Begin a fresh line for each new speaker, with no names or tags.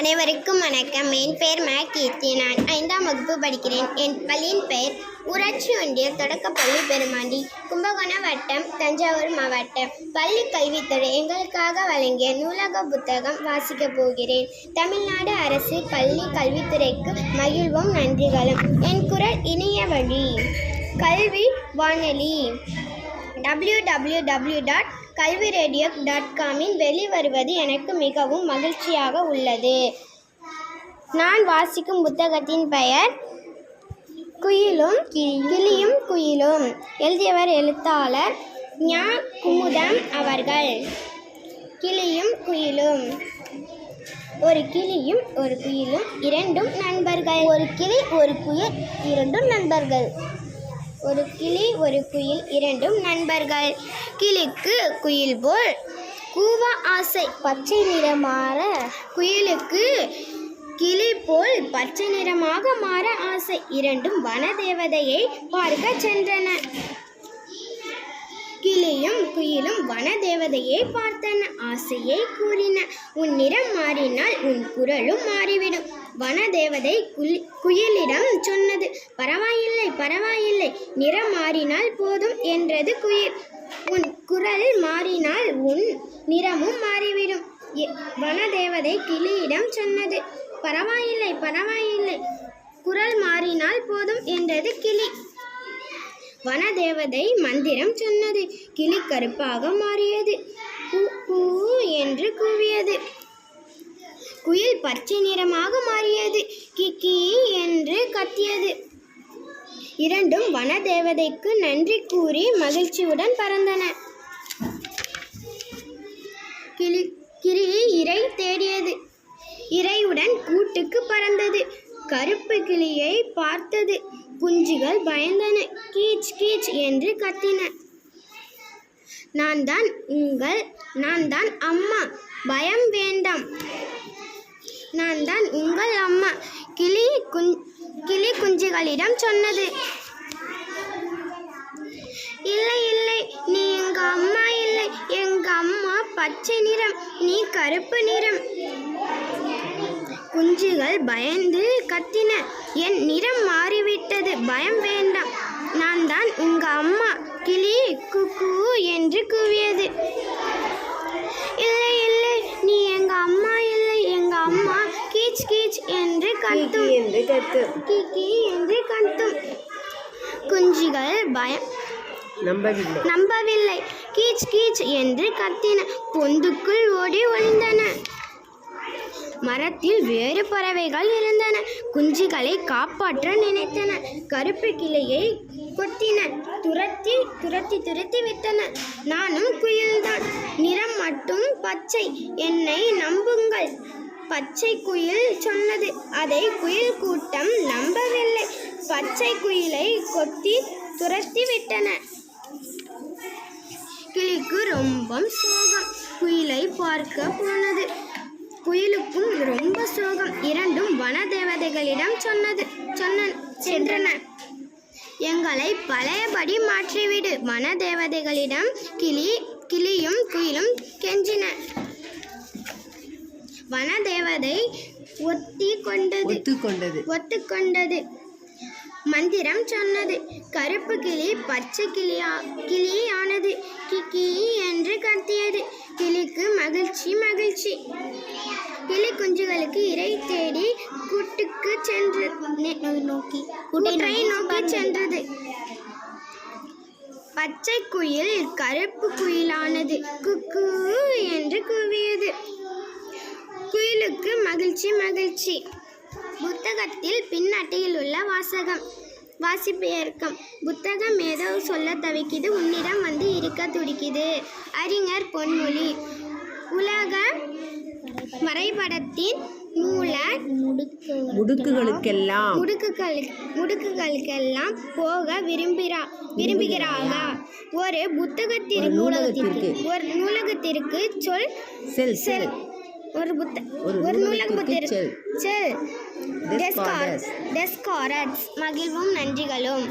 அனைவருக்கும் வணக்கம். என் பெயர் மே கீர்த்தி. நான் ஐந்தாம் வகுப்பு படிக்கிறேன். என் பள்ளியின் பெயர் ஊராட்சி ஒன்றிய தொடக்கப்பள்ளி பெருமாண்டி கும்பகோணம் வட்டம் தஞ்சாவூர் மாவட்டம். பள்ளி கல்வித்துறை எங்களுக்காக வழங்கிய நூலக புத்தகம் வாசிக்கப் போகிறேன். தமிழ்நாடு அரசு பள்ளி கல்வித்துறைக்கு மகிழ்வும் நன்றிகளும். என் குரல் இணைய வழி. கல்வி வானொலி. W W W dot Kalvi radio dot காமின் வெளிவருவது எனக்கு மிகவும் மகிழ்ச்சியாக உள்ளது. நான் வாசிக்கும் புத்தகத்தின் பெயர் குயிலும் கிளியும் குயிலும். எழுதியவர் எழுத்தாளர் ஞா குமுதம் அவர்கள். கிளியும் குயிலும். ஒரு கிளியும் ஒரு குயிலும் இரண்டும் நண்பர்கள். ஒரு கிளி ஒரு குயில் இரண்டும் நண்பர்கள். ஒரு கிளி ஒரு குயில் இரண்டும் நண்பர்கள். கிளிக்கு குயில் போல் கூவ ஆசை பச்சை நிறமாற குயிலுக்கு கிளி போல் பச்சை நிறமாக மாற ஆசை. இரண்டும் வனதேவதையை பார்க்க சென்றன. கிளியும் குயிலும் வனதேவதையை பார்த்தன. ஆசையை கூறின. உன் நிறம் மாறினால் உன் குரலும் மாறிவிடும். வனதேவதை குலி குயிலிடம் சொன்னது. பரவாயில்லை பரவாயில்லை. நிறம் மாறினால் போதும் என்றது குயில். உன் குரல் மாறினால் உன் நிறமும் மாறிவிடும். எ- வனதேவதை கிளியிடம் சொன்னது. பரவாயில்லை பரவாயில்லை. குரல் மாறினால் போதும் என்றது கிளி. வனதேவதை மந்திரம் சொன்னது. கிளி கருப்பாக மாறியது கூ என்று கூவியது. குயில் பச்சை நிறமாக மாறியது. கிக்கி என்று கத்தியது. இரண்டும் வனதேவதைக்கு நன்றி கூறி மகிழ்ச்சியுடன் பறந்தன. கிளி கிளி இரை தேடியது. இரையுடன் கூட்டுக்கு பறந்தது. கருப்பு கிளியை பார்த்தது. குஞ்சுகள் பயந்தன. கீச் கீச் என்று கத்தின. நான் தான் உங்கள் நான் தான் அம்மா. பயம் வேண்டாம். நான் தான் உங்கள் அம்மா கிளி குஞ் கிளி குஞ்சுகளிடம் சொன்னது. இல்லை இல்லை. நீ எங்க அம்மா இல்லை. எங்க அம்மா பச்சை நிறம் நீ கருப்பு நிறம். குஞ்சுகள் பயந்து கத்தின. என் நிறம் மாறிவிட்டது. பயம் வேண்டாம். நான் தான் உங்க அம்மா. கிளி குக்கு என்று கூவியது. இல்லை இல்லை. நீ எங்க அம்மா இல்லை. எங்க அம்மா கீச் கீச் என்று கத்தும்.
என்று கத்து
கிக்கி என்று கத்தும். குஞ்சுகள் பயம்
நம்பவில்லை.
நம்பவில்லை. கீச் கீச் என்று கத்தின. பொந்துக்குள் ஓடி ஒளிந்தன. மரத்தில் வேறு பறவைகள் இருந்தன. குஞ்சுகளை காப்பாற்ற நினைத்தன. கருப்பு கிளையை கொத்தின துரத்தி துரத்தி துரத்தி விட்டன. நானும் குயில்தான். நிறம் மட்டும் பச்சை. என்னை நம்புங்கள். பச்சை குயில் சொன்னது. அதை குயில் கூட்டம் நம்பவில்லை. பச்சை குயிலை கொத்தி துரத்தி விட்டன. கிளிக்கு ரொம்ப சோகம். குயிலை பார்க்க போனது. குயிலுக்கும் ரொம்ப சோகம். இரண்டும் வனதேவதைகளிடம் சொன்னது சொன்ன சென்றன. எங்களை பழையபடி மாற்றிவிடு. வனதேவதைகளிடம் கிளி கிளியும் குயிலும் கெஞ்சின. வனதேவதை ஒத்தி கொண்டது
ஒத்துக்கொண்டது.
ஒத்துக்கொண்டது. மந்திரம் சொன்னது. கருப்பு கிளி பச்சை கிளியா கிளி ஆனது கிக்கி என்று கத்தியது. கிளிக்கு மகிழ்ச்சி மகிழ்ச்சி கிளி குஞ்சுகளுக்கு இரை தேடி கூட்டுக்கு சென்று நோக்கி. கூட்டை நோக்கி சென்றது. பச்சை குயில் கருப்பு குயிலானது. குக்கு என்று கூவியது. குயிலுக்கு மகிழ்ச்சி மகிழ்ச்சி. புத்தகத்தில் பின்னட்டையில் உள்ள வாசகம். வாசிப்பியர்க்கம் புத்தகம் ஏதோ சொல்ல தவிக்குது. உன்னிடம் வந்து இருக்க துடிக்குது. அறிஞர் பொன்மொழி. உலக வரைபடத்தின் மூல
முடுக்குகளுக்கெல்லாம்.
முடுக்குகள் முடுக்குகளுக்கெல்லாம் போக விரும்புகிறா விரும்புகிறாங்க ஒரு புத்தகத்திற்கு
நூலகத்திற்கு.
ஒரு நூலகத்திற்கு சொல்
செல்
செல். ஒரு புத்த
ஒரு நூலகத்திற்கு
செல். டெஸ்காரட்ஸ் மகிழ்வும் நன்றிகளும்.